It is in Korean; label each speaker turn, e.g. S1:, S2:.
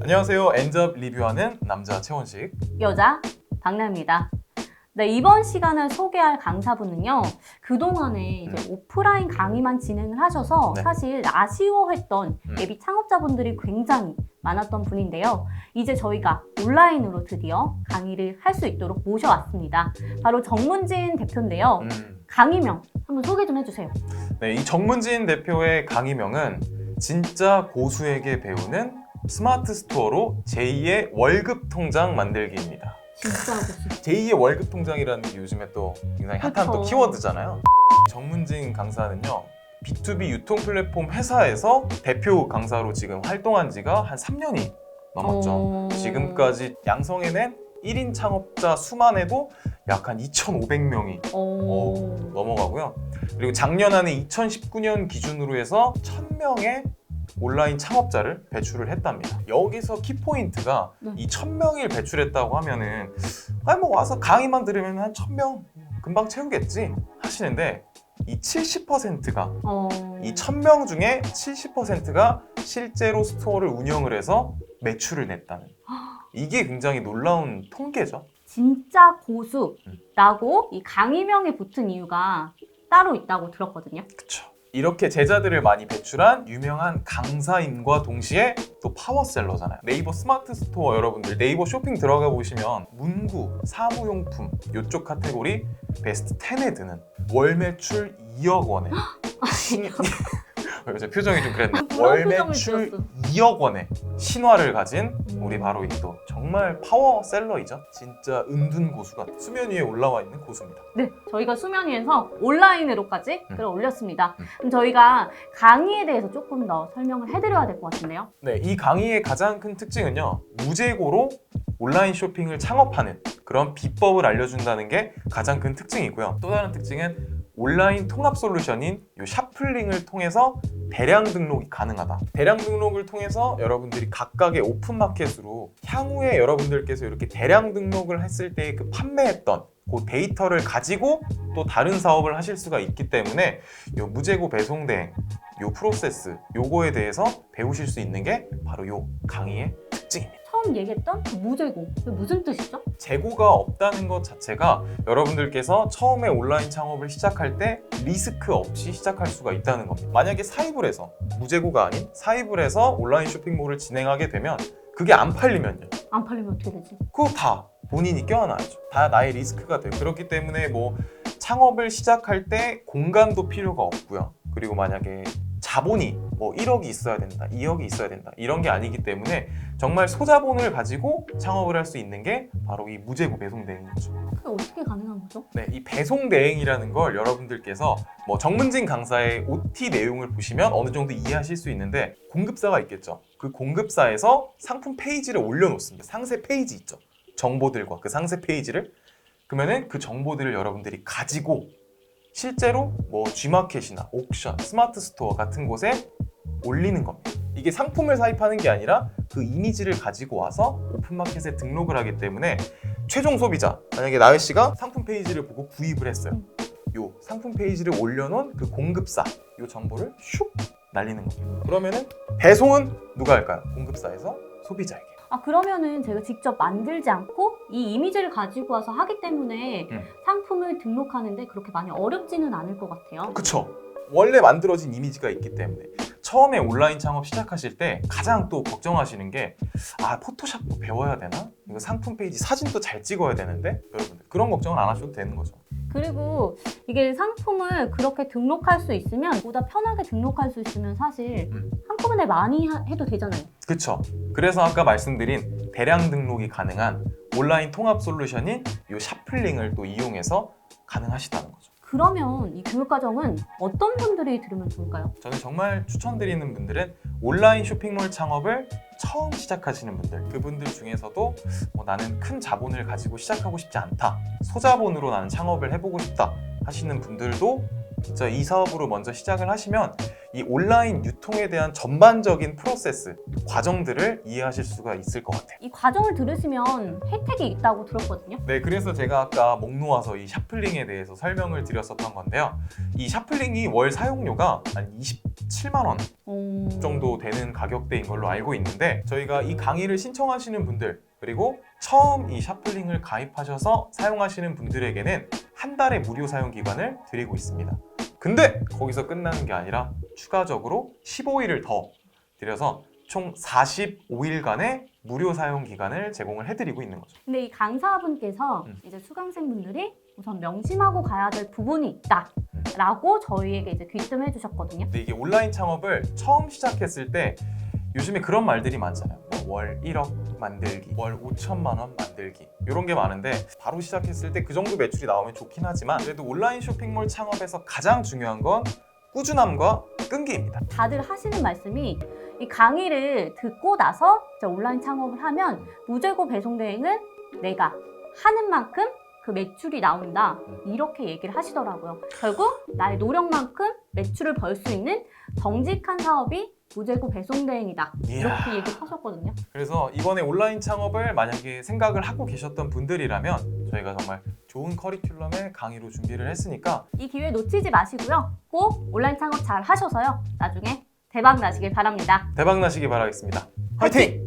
S1: 안녕하세요. 엔잡 리뷰하는 남자 채원식.
S2: 여자 박나입니다. 네, 이번 시간을 소개할 강사분은요, 그동안에 이제 오프라인 강의만 진행을 하셔서
S1: 네.
S2: 사실 아쉬워했던
S1: 음.
S2: 예비 창업자분들이 굉장히 많았던 분인데요. 이제 저희가 온라인으로 드디어 강의를 할 수 있도록 모셔왔습니다. 바로 정문진 대표인데요.
S1: 음.
S2: 강의명 한번 소개 좀 해주세요.
S1: 네, 이 정문진 대표의 강의명은 진짜 고수에게 배우는 스마트 스토어로 제2의 월급 통장 만들기입니다.
S2: 진짜 고수.
S1: 제2의 월급 통장이라는 게 요즘에 또 굉장히 핫한 또
S2: 그쵸.
S1: 키워드잖아요. 정문진 강사는요. B2B 유통 플랫폼 회사에서 대표 강사로 지금 활동한 지가 한 3년이 넘었죠.
S2: 어...
S1: 지금까지 양성해낸 1인 창업자 수만 해도 약 한 2,500명이
S2: 어...
S1: 넘어가고요. 그리고 작년 안에 2019년 기준으로 해서 1,000명의 온라인 창업자를 배출을 했답니다. 여기서 키포인트가
S2: 네.
S1: 이 1,000명을 배출했다고 하면은 아니 뭐 와서 강의만 들으면 한 1,000명 금방 채우겠지 하시는데 이 70%가
S2: 어...
S1: 이 1000명 중에 70%가 실제로 스토어를 운영을 해서 매출을 냈다는 이게 굉장히 놀라운 통계죠.
S2: 진짜
S1: 음.
S2: 고수라고 이 강의명에 붙은 이유가 따로 있다고 들었거든요.
S1: 그쵸. 이렇게 제자들을 많이 배출한 유명한 강사임과 동시에 또 파워셀러잖아요. 네이버 스마트 스토어 여러분들 네이버 쇼핑 들어가 보시면 문구, 사무용품 이쪽 카테고리 베스트 10에 드는 월 매출 2억 원에 신... 제 표정이 좀 그랬네. 월
S2: 표정을
S1: 매출
S2: 지었어.
S1: 2억 원의 신화를 가진
S2: 음.
S1: 우리 바로 이또 정말 파워셀러이죠. 진짜 은둔 고수가 수면 위에 올라와 있는 고수입니다.
S2: 네, 저희가 수면 위에서 온라인으로까지
S1: 음.
S2: 끌어올렸습니다.
S1: 음.
S2: 그럼 저희가 강의에 대해서 조금 더 설명을 해드려야 될 것 같은데요.
S1: 네, 이 강의의 가장 큰 특징은요. 무재고로 온라인 쇼핑을 창업하는 그런 비법을 알려준다는 게 가장 큰 특징이고요. 또 다른 특징은 온라인 통합 솔루션인 이 샤플링을 통해서 대량 등록이 가능하다. 대량 등록을 통해서 여러분들이 각각의 오픈마켓으로 향후에 여러분들께서 이렇게 대량 등록을 했을 때 그 판매했던 그 데이터를 가지고 또 다른 사업을 하실 수가 있기 때문에 이 무재고 배송 대행 요 프로세스 요거에 대해서 배우실 수 있는 게 바로 요 강의의 특징입니다.
S2: 처음 얘기했던 그 무재고, 그게 무슨 뜻이죠?
S1: 재고가 없다는 것 자체가 여러분들께서 처음에 온라인 창업을 시작할 때 리스크 없이 시작할 수가 있다는 겁니다. 만약에 사입을 해서 무재고가 아닌 사입을 해서 온라인 쇼핑몰을 진행하게 되면 그게 안 팔리면요.
S2: 안 팔리면 어떻게 되지?
S1: 그거 다 본인이 껴안아야죠. 다 나의 리스크가 돼요. 그렇기 때문에 뭐 창업을 시작할 때 공간도 필요가 없고요. 그리고 만약에 자본이 뭐 1억이 있어야 된다, 2억이 있어야 된다 이런 게 아니기 때문에 정말 소자본을 가지고 창업을 할 수 있는 게 바로 이 무재고 배송 대행이죠.
S2: 그게 어떻게 가능한 거죠?
S1: 네, 이 배송 대행이라는 걸 여러분들께서 뭐 정문진 강사의 OT 내용을 보시면 어느 정도 이해하실 수 있는데 공급사가 있겠죠. 그 공급사에서 상품 페이지를 올려놓습니다. 상세 페이지 있죠. 정보들과 그 상세 페이지를 그러면은 그 정보들을 여러분들이 가지고 실제로 뭐 G마켓이나 옥션, 스마트 스토어 같은 곳에 올리는 겁니다. 이게 상품을 사입하는 게 아니라 그 이미지를 가지고 와서 오픈마켓에 등록을 하기 때문에 최종 소비자 만약에 나혜 씨가 상품 페이지를 보고 구입을 했어요. 요 상품 페이지를 올려놓은 그 공급사 요 정보를 슉 날리는 겁니다. 그러면은 배송은 누가 할까요? 공급사에서 소비자에게.
S2: 아, 그러면은 제가 직접 만들지 않고 이 이미지를 가지고 와서 하기 때문에
S1: 음.
S2: 상품을 등록하는데 그렇게 많이 어렵지는 않을 것 같아요.
S1: 그쵸. 원래 만들어진 이미지가 있기 때문에 처음에 온라인 창업 시작하실 때 가장 또 걱정하시는 게 아 포토샵도 배워야 되나? 이거 상품 페이지 사진도 잘 찍어야 되는데 여러분들 그런 걱정은 안 하셔도 되는 거죠.
S2: 그리고 이게 상품을 그렇게 등록할 수 있으면 보다 편하게 등록할 수 있으면 사실
S1: 음.
S2: 한꺼번에 많이 하- 해도 되잖아요.
S1: 그쵸. 그래서 아까 말씀드린 대량 등록이 가능한 온라인 통합 솔루션인 이 샤플링을 또 이용해서 가능하시다는 거죠.
S2: 그러면 이 교육과정은 어떤 분들이 들으면 좋을까요?
S1: 저는 정말 추천드리는 분들은 온라인 쇼핑몰 창업을 처음 시작하시는 분들 그분들 중에서도 뭐 나는 큰 자본을 가지고 시작하고 싶지 않다 소자본으로 나는 창업을 해보고 싶다 하시는 분들도 진짜 이 사업으로 먼저 시작을 하시면 이 온라인 유통에 대한 전반적인 프로세스, 과정들을 이해하실 수가 있을 것 같아요.
S2: 이 과정을 들으시면 혜택이 있다고 들었거든요.
S1: 네, 그래서 제가 아까 목 놓아서 이 샤플링에 대해서 설명을 드렸었던 건데요. 이 샤플링이 월 사용료가 한 27만 원
S2: 음...
S1: 정도 되는 가격대인 걸로 알고 있는데 저희가 이 강의를 신청하시는 분들 그리고 처음 이 샤플링을 가입하셔서 사용하시는 분들에게는 한 달의 무료 사용 기간을 드리고 있습니다. 근데 거기서 끝나는 게 아니라 추가적으로 15일을 더 드려서 총 45일간의 무료 사용 기간을 제공을 해드리고 있는 거죠.
S2: 근데 이 강사분께서
S1: 음.
S2: 이제 수강생분들이 우선 명심하고 가야 될 부분이 있다.
S1: 음.
S2: 라고 저희에게 이제 귀뜸해 주셨거든요.
S1: 근데 이게 온라인 창업을 처음 시작했을 때 요즘에 그런 말들이 많잖아요. 뭐 월 1억 만들기, 월 5천만 원 만들기 이런 게 많은데 바로 시작했을 때 그 정도 매출이 나오면 좋긴 하지만 그래도 온라인 쇼핑몰 창업에서 가장 중요한 건 꾸준함과 끈기입니다.
S2: 다들 하시는 말씀이 이 강의를 듣고 나서 온라인 창업을 하면 무재고 배송 대행은 내가 하는 만큼 그 매출이 나온다. 이렇게 얘기를 하시더라고요. 결국 나의 노력만큼 매출을 벌 수 있는 정직한 사업이 무재고 배송 대행이다.
S1: 이야.
S2: 이렇게 얘기를 하셨거든요.
S1: 그래서 이번에 온라인 창업을 만약에 생각을 하고 계셨던 분들이라면 저희가 정말 좋은 커리큘럼의 강의로 준비를 했으니까
S2: 이 기회 놓치지 마시고요. 꼭 온라인 창업 잘 하셔서요. 나중에 대박 나시길 바랍니다.
S1: 대박 나시기 바라겠습니다. 화이팅!